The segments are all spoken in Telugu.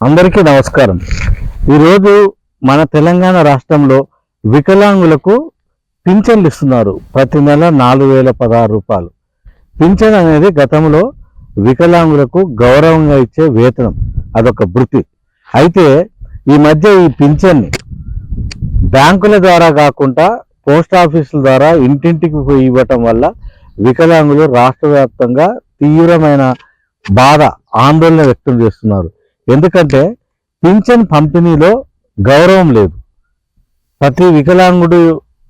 అందరికీ నమస్కారం. ఈరోజు మన తెలంగాణ రాష్ట్రంలో వికలాంగులకు పింఛన్లు ఇస్తున్నారు. ప్రతి నెల నాలుగు వేల పదహారు రూపాయలు. పింఛన్ అనేది గతంలో వికలాంగులకు గౌరవంగా ఇచ్చే వేతనం. అదొక వృత్తి. అయితే ఈ మధ్య ఈ పింఛన్ని బ్యాంకుల ద్వారా కాకుండా పోస్ట్ ఆఫీసుల ద్వారా ఇంటింటికి పోయి ఇవ్వటం వల్ల వికలాంగులు రాష్ట్ర వ్యాప్తంగా తీవ్రమైన బాధ ఆందోళన వ్యక్తం చేస్తున్నారు. ఎందుకంటే పింఛన్ పంపిణీలో గౌరవం లేదు. ప్రతి వికలాంగుడు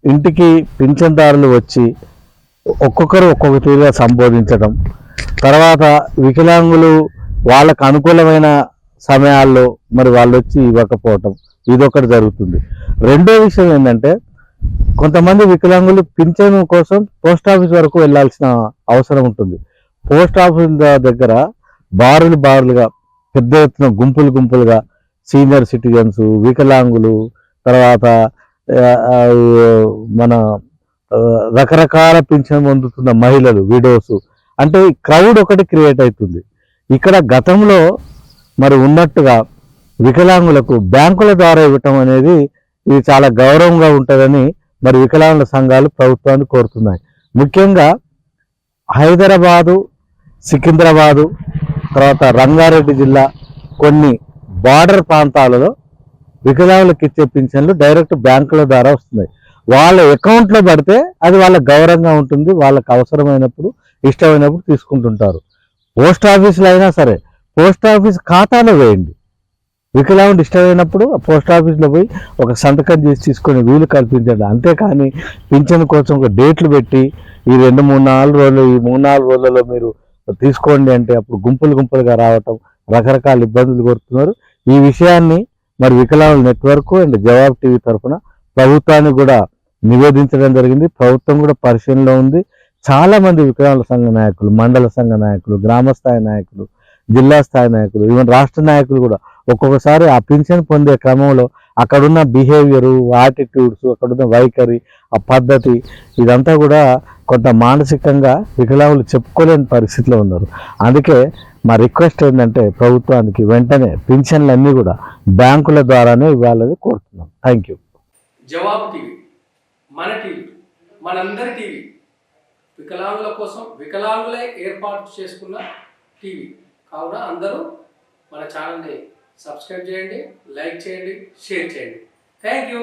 ఇంటికి పింఛన్దారులు వచ్చి ఒక్కొక్కరు ఒక్కొక్క తీరుగా సంబోధించడం తర్వాత వికలాంగులు వాళ్ళకు అనుకూలమైన సమయాల్లో మరి వాళ్ళు వచ్చి ఇవ్వకపోవటం. ఇదొకటి జరుగుతుంది. రెండో విషయం ఏంటంటే కొంతమంది వికలాంగులు పింఛన్ కోసం పోస్ట్ ఆఫీస్ వరకు వెళ్ళాల్సిన అవసరం ఉంటుంది. పోస్ట్ ఆఫీస్ దగ్గర బారులు బారులుగా పెద్ద ఎత్తున గుంపులు గుంపులుగా సీనియర్ సిటిజన్స్ వికలాంగులు తర్వాత మన రకరకాల పింఛన్ పొందుతున్న మహిళలు విడోస్. అంటే క్రౌడ్ ఒకటి క్రియేట్ అవుతుంది. ఇక్కడ గతంలో మరి ఉన్నట్టుగా వికలాంగులకు బ్యాంకుల ద్వారా ఇవ్వటం అనేది ఇది చాలా గౌరవంగా ఉంటుందని మరి వికలాంగుల సంఘాలు ప్రభుత్వాన్ని కోరుతున్నాయి. ముఖ్యంగా హైదరాబాదు సికింద్రాబాదు తర్వాత రంగారెడ్డి జిల్లా కొన్ని బార్డర్ ప్రాంతాలలో వికలాంగులకు ఇచ్చే పింఛన్లు డైరెక్ట్ బ్యాంకుల ద్వారా వస్తున్నాయి. వాళ్ళ అకౌంట్లో పడితే అది వాళ్ళ గౌరవంగా ఉంటుంది వాళ్ళకి అవసరమైనప్పుడు ఇష్టమైనప్పుడు తీసుకుంటుంటారు. పోస్ట్ ఆఫీసులో అయినా సరే పోస్ట్ ఆఫీస్ ఖాతాలో వేయండి. వికలాంగుడు ఇష్టమైనప్పుడు ఆ పోస్ట్ ఆఫీస్లో పోయి ఒక సంతకం చేసి తీసుకొని వీలు కల్పించండి. అంతేకాని పింఛన్ కోసం ఒక డేట్లు పెట్టి ఈ రెండు మూడు నాలుగు రోజులు ఈ మూడు నాలుగు రోజులలో మీరు తీసుకోండి అంటే అప్పుడు గుంపులు గుంపులుగా రావటం రకరకాల ఇబ్బందులు కోరుతున్నారు ఈ విషయాన్ని మరి వికలాంగుల నెట్వర్క్ అండ్ జవాబ్ టీవీ తరఫున ప్రభుత్వానికి కూడా నివేదించడం జరిగింది. ప్రభుత్వం కూడా పరిశీలనలో ఉంది. చాలా మంది వికలాంగుల సంఘ నాయకులు మండల సంఘ నాయకులు గ్రామ స్థాయి నాయకులు జిల్లా స్థాయి నాయకులు ఈవెన్ రాష్ట్ర నాయకులు కూడా ఒక్కొక్కసారి ఆ పింఛన్ పొందే క్రమంలో అక్కడున్న బిహేవియరు యాటిట్యూడ్స్ అక్కడున్న వైఖరి ఆ పద్ధతి ఇదంతా కూడా కొంత మానసికంగా వికలాంగులు చెప్పుకోలేని పరిస్థితిలో ఉన్నారు. అందుకే మా రిక్వెస్ట్ ఏంటంటే ప్రభుత్వానికి వెంటనే పింఛన్లు అన్నీ కూడా బ్యాంకుల ద్వారానే ఇవ్వాలని కోరుతున్నాం. Thank you. జవాబు టీవీ మన టీవీ మనందరి టీవీ. వికలాంగుల కోసం వికలాంగులే ఏర్పాటు చేసుకున్న టీవీ. కావున అందరూ మన ఛానల్ని సబ్స్క్రైబ్ చేయండి లైక్ చేయండి షేర్ చేయండి. Thank you.